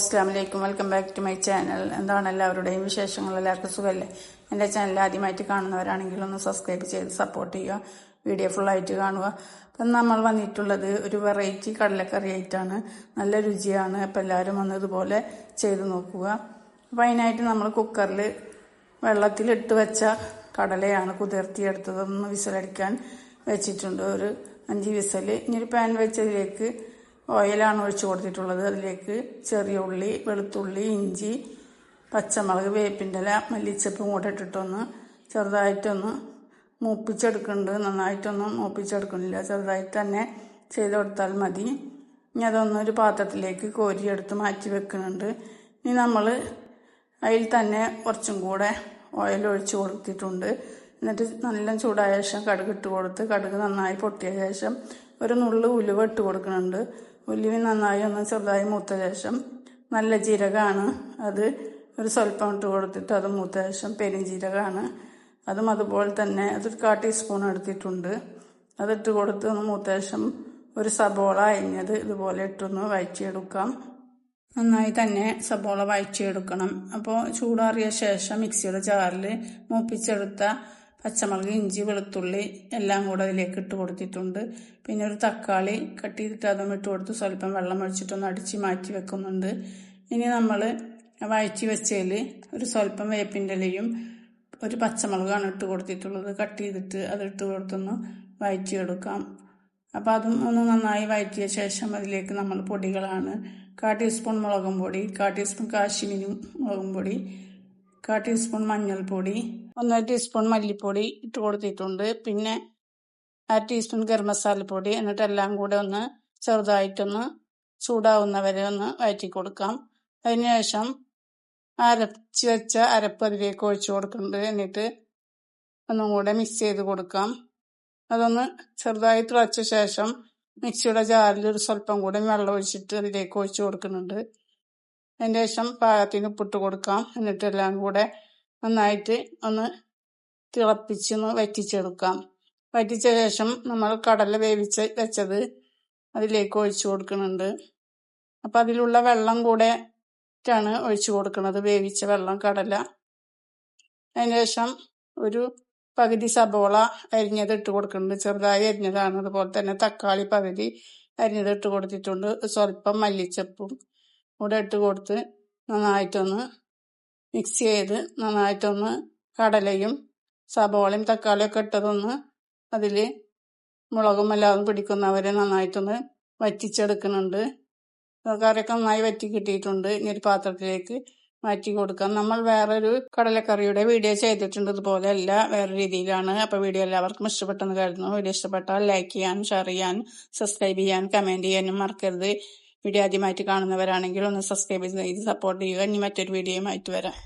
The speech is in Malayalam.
അസ്സാം വലൈക്കും welcome back to my channel എന്താണ് എല്ലാവരുടെയും വിശേഷങ്ങൾ? എല്ലാവർക്കും സുഖമല്ലേ എന്റെ ചാനൽ ആദ്യമായിട്ട് കാണുന്നവരാണെങ്കിൽ ഒന്ന് സബ്സ്ക്രൈബ് ചെയ്ത് സപ്പോർട്ട് ചെയ്യുക. വീഡിയോ ഫുള്ളായിട്ട് കാണുക. അപ്പം നമ്മൾ വന്നിട്ടുള്ളത് ഒരു വെറൈറ്റി കടലക്കറി ആയിട്ടാണ് നല്ല രുചിയാണ്. അപ്പം എല്ലാവരും ഒന്ന് ഇതുപോലെ ചെയ്ത് നോക്കുക. അപ്പം അതിനായിട്ട് നമ്മൾ കുക്കറിൽ വെള്ളത്തിലിട്ട് വെച്ച കടലയാണ് കുതിർത്തിയെടുത്തതൊന്ന് വിസലടിക്കാൻ വെച്ചിട്ടുണ്ട്. ഒരു അഞ്ച് വിസൽ ഇനി ഒരു പാൻ വെച്ചതിലേക്ക് ഓയിലാണ് ഒഴിച്ചു കൊടുത്തിട്ടുള്ളത്. അതിലേക്ക് ചെറിയ ഉള്ളി വെളുത്തുള്ളി ഇഞ്ചി പച്ചമുളക് വേപ്പിന്റെ ഇല മല്ലിച്ചപ്പും കൂടെ ഇട്ടിട്ടൊന്ന് ചെറുതായിട്ടൊന്ന് മൂപ്പിച്ചെടുക്കുന്നുണ്ട്. നന്നായിട്ടൊന്നും മൂപ്പിച്ചെടുക്കുന്നില്ല. ചെറുതായിട്ട് തന്നെ ചെയ്ത് കൊടുത്താൽ മതി. ഇനി അതൊന്നൊരു പാത്രത്തിലേക്ക് കോരിയെടുത്ത് മാറ്റി വെക്കുന്നുണ്ട്. ഇനി നമ്മൾ അതിൽ തന്നെ കുറച്ചും കൂടെ ഓയിൽ ഒഴിച്ച് കൊടുത്തിട്ടുണ്ട്. എന്നിട്ട് നല്ല ചൂടായ ശേഷം കടുക് ഇട്ട് കൊടുത്ത് കടുക് നന്നായി പൊട്ടിയ ശേഷം ഒരു നുള്ളു ഉലുവ ഇട്ട് കൊടുക്കുന്നുണ്ട്. ഉലുവ നന്നായി ഒന്ന് ചെറുതായി മൂത്ത ശേഷം നല്ല ജീരകമാണ് അത് ഒരു സ്വല്പം ഇട്ട് കൊടുത്തിട്ട് അത് മൂത്ത ശേഷം പെരിഞ്ചീരകമാണ് അതും അതുപോലെ തന്നെ അതൊരു കാ ടീസ്പൂൺ എടുത്തിട്ടുണ്ട്. അതിട്ട് കൊടുത്ത് ഒന്ന് മൂത്ത ശേഷം ഒരു സബോള അരിഞ്ഞത് ഇതുപോലെ ഇട്ടൊന്ന് വഴറ്റിയെടുക്കാം. നന്നായി തന്നെ സബോള വഴറ്റിയെടുക്കണം. അപ്പോൾ ചൂടാറിയ ശേഷം മിക്സിയുടെ ജാറിൽ മൂപ്പിച്ചെടുത്ത പച്ചമുളക് ഇഞ്ചി വെളുത്തുള്ളി എല്ലാം കൂടെ അതിലേക്ക് ഇട്ട് കൊടുത്തിട്ടുണ്ട്. പിന്നെ ഒരു തക്കാളി കട്ട് ചെയ്തിട്ട് അതും ഇട്ട് കൊടുത്ത് സ്വല്പം വെള്ളം ഒഴിച്ചിട്ടൊന്ന് അടിച്ച് മാറ്റി വെക്കുന്നുണ്ട്. ഇനി നമ്മൾ വഴറ്റി വെച്ചതിൽ ഒരു സ്വല്പം വേപ്പിന്റെ ഇലയും ഒരു പച്ചമുളകാണ് ഇട്ട് കൊടുത്തിട്ടുള്ളത്. കട്ട് ചെയ്തിട്ട് അത് ഇട്ട് കൊടുത്തൊന്ന് വഴറ്റിയെടുക്കാം. അപ്പോൾ അതും ഒന്ന് നന്നായി വഴറ്റിയ ശേഷം അതിലേക്ക് നമ്മൾ പൊടികളാണ്. കാ ടീസ്പൂൺ മുളകും പൊടി കാ ടീസ്പൂൺ കാശ്മീരി മുളകും പൊടി കാ ടീസ്പൂൺ മഞ്ഞൾപ്പൊടി ഒന്നര ടീസ്പൂൺ മല്ലിപ്പൊടി ഇട്ട് കൊടുത്തിട്ടുണ്ട്. പിന്നെ അര ടീസ്പൂൺ ഗരം മസാലപ്പൊടി എന്നിട്ട് എല്ലാം കൂടെ ഒന്ന് ചെറുതായിട്ടൊന്ന് ചൂടാവുന്നവരെ ഒന്ന് വഴറ്റി കൊടുക്കാം. അതിനുശേഷം അരച്ച് വെച്ച അരപ്പ് അതിലേക്ക് ഒഴിച്ചു കൊടുക്കുന്നുണ്ട്. എന്നിട്ട് ഒന്നും കൂടെ മിക്സ് ചെയ്ത് കൊടുക്കാം. അതൊന്ന് ചെറുതായി തിളച്ച ശേഷം മിക്സിയുടെ ജാറിൽ ഒരു സ്വല്പം കൂടെ വെള്ളം ഒഴിച്ചിട്ട് അതിലേക്ക് ഒഴിച്ചു കൊടുക്കുന്നുണ്ട്. അതിന് ശേഷം പാകത്തിന് ഉപ്പിട്ട് കൊടുക്കാം. എന്നിട്ട് എല്ലാം കൂടെ നന്നായിട്ട് ഒന്ന് തിളപ്പിച്ചൊന്ന് വറ്റിച്ചെടുക്കാം. വറ്റിച്ച ശേഷം നമ്മൾ കടല വേവിച്ച് വെച്ചത് അതിലേക്ക് ഒഴിച്ചു കൊടുക്കുന്നുണ്ട്. അപ്പം അതിലുള്ള വെള്ളം കൂടെ ാണ് ഒഴിച്ചു കൊടുക്കുന്നത്. വേവിച്ച വെള്ളം കടല. അതിന് ശേഷം ഒരു പകുതി സബോള അരിഞ്ഞത് ഇട്ട് കൊടുക്കുന്നുണ്ട്. ചെറുതായി അരിഞ്ഞതാണ്. അതുപോലെ തന്നെ തക്കാളി പകുതി അരിഞ്ഞത് ഇട്ട് കൊടുത്തിട്ടുണ്ട്. സ്വല്പം മല്ലിച്ചപ്പും കൂടെ ഇട്ട് കൊടുത്ത് നന്നായിട്ടൊന്ന് മിക്സ് ചെയ്ത് നന്നായിട്ടൊന്ന് കടലയും സബോളയും തക്കാളിയൊക്കെ ഇട്ടതൊന്ന് അതിൽ മുളകും എല്ലാം പിടിക്കുന്നവരെ നന്നായിട്ടൊന്ന് വറ്റിച്ചെടുക്കുന്നുണ്ട്. കറിയൊക്കെ നന്നായി വറ്റി കിട്ടിയിട്ടുണ്ട്. ഇനി ഒരു പാത്രത്തിലേക്ക് മാറ്റി കൊടുക്കാം. നമ്മൾ വേറൊരു കടലക്കറിയുടെ വീഡിയോ ചെയ്തിട്ടുണ്ട്. ഇതുപോലെ അല്ല വേറെ രീതിയിലാണ്. അപ്പോൾ വീഡിയോ എല്ലാവർക്കും ഇഷ്ടപ്പെട്ടെന്ന് കരുതുന്നു. വീഡിയോ ഇഷ്ടപ്പെട്ടാൽ ലൈക്ക് ചെയ്യാനും ഷെയർ ചെയ്യാനും സബ്സ്ക്രൈബ് ചെയ്യാനും കമന്റ് ചെയ്യാനും മറക്കരുത്. വീഡിയോ ആദ്യമായിട്ട് കാണുന്നവരാണെങ്കിൽ ഒന്ന് സബ്സ്ക്രൈബ് ചെയ്ത് സപ്പോർട്ട് ചെയ്യുക. ഇനി മറ്റൊരു വീഡിയോയുമായിട്ട് വരാം.